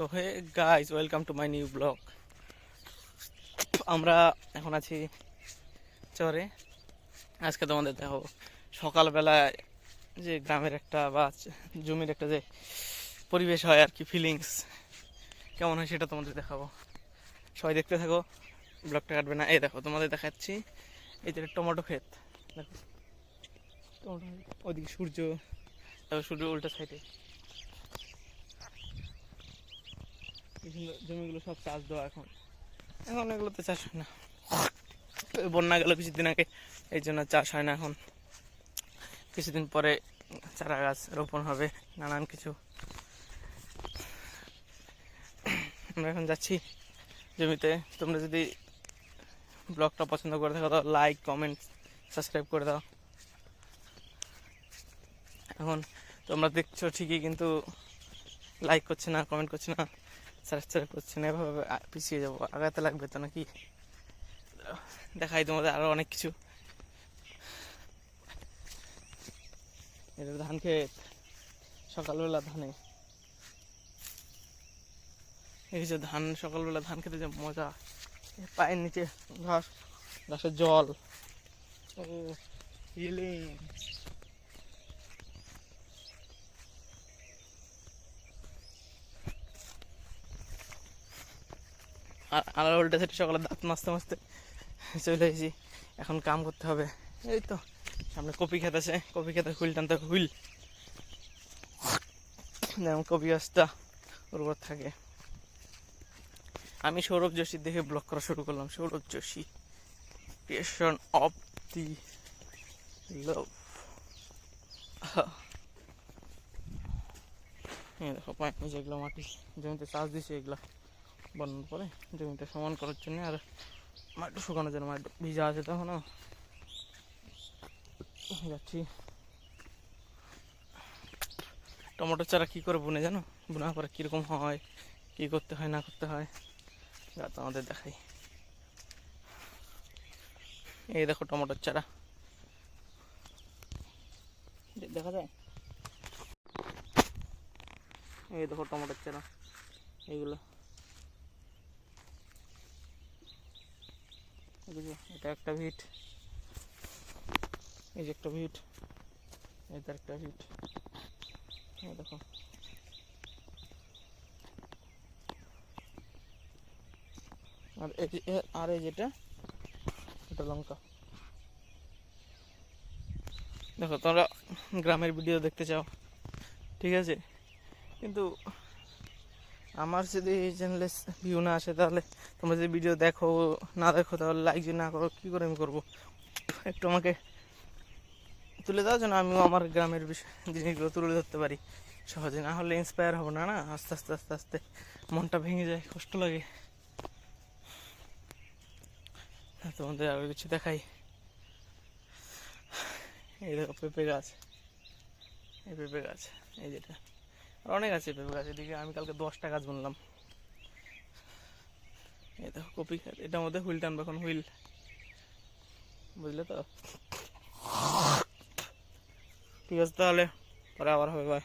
তো hey guys welcome to my new blog আমরা এখন আছি চরে। আজকে তোমাদের দেখো সকালবেলায় যে গ্রামের একটা বা জমির একটা যে পরিবেশ হয় আর কি ফিলিংস কেমন হয় সেটা তোমাদের দেখাবো। সবাই দেখতে থাকো ব্লগটা কাটবে না। এই দেখো, তোমাদের দেখাচ্ছি। এই যে টমেটো ক্ষেত। দেখো, টমেটো সূর্য, দেখো সূর্য উল্টা সাইডে জমিগুলো সব চাষ দেওয়া এখন। এখন এগুলোতে চাষ হয় না। বন্যা গেল কিছুদিন আগে, এই জন্য চাষ হয় না এখন। কিছুদিন পরে চারা গাছ রোপণ হবে, নানান কিছু। আমরা এখন যাচ্ছি জমিতে। তোমরা যদি ব্লগটা পছন্দ করে থাকো, তাহলে লাইক কমেন্ট সাবস্ক্রাইব করে দাও। এখন তোমরা দেখছ ঠিকই, কিন্তু লাইক করছে না কমেন্ট করছে না। সাবস্ক্রাইব করছে না এভাবে পিছিয়ে যাব আগাতে লাগবে তো নাকি? দেখাই তোমাদের আরও অনেক কিছু। এটা ধান ক্ষেত, সকালবেলা ধানে। এই যে ধান, সকালবেলা ধান খেতে যে মজা। পায়ের নিচে ঘাস, ঘাসের জল। ও হিলিং আর আর উল্টে সেটা সকালে দাঁত মাজতে মাজতে চলে এসেছি। এখন কাম করতে হবে। এই তো, সামনে কপি খেত আছে। কপি খেতে হুইল টানতে হুইল। যেমন কপি গাছটা উর্বর থাকে। আমি সৌরভ যোশীর দেখে ব্লগ করা শুরু করলাম। Sourav Joshi creation of the love দেখো, পায়ে যেগুলো মাটি, জমিতে চাষ দিছে এগুলা। বন্যার পরে জমিটা সমান করার জন্য আর মাটি শুকানোর জন্য মাটি ভিজা আছে তখনও যাচ্ছি। টমেটো চারা কী করে বুনে জানো? বোনার পরে কীরকম হয়, কী করতে হয়, না করতে হয়, যা তোমাদের দেখাই। এই দেখো টমেটোর চারা। দেখা যায়? এই দেখো টমেটোর চারা, এইগুলো। এটা একটা ভিট। এই যে একটা ভিট। এটা একটা ভিট। দেখো। আর এই আর এই যেটা, এটা লঙ্কা। দেখো, তোমরা গ্রামের ভিডিও দেখতে চাও, ঠিক আছে? কিন্তু আমার যদি এই চ্যানেলে ভিউ না আসে তাহলে তোমরা যদি ভিডিও দেখো, না দেখো, তাহলে লাইক যদি না করো, কী করে আমি করব? একটু আমাকে তুলে দেওয়ার জন্য আমিও আমার গ্রামের বিষয় জিনিসগুলো তুলে ধরতে পারি। সহজে না হলে ইন্সপায়ার হব না না? আস্তে আস্তে আস্তে আস্তে মনটা ভেঙে যায়, কষ্ট লাগে। তোমাদের আরও কিছু দেখাই। এই দেখো পেঁপে গাছ। এই পেঁপে গাছ, এই যেটা। আর অনেক আছে পেঁপে গাছ, এদিকে আমি কালকে দশটা গাছ বুনলাম। এই দেখো কপি এটার মধ্যে হুইল টানবে এখন, হুইল। বুঝলে তো? ঠিক আছে তাহলে, পরে আবার হবে বাই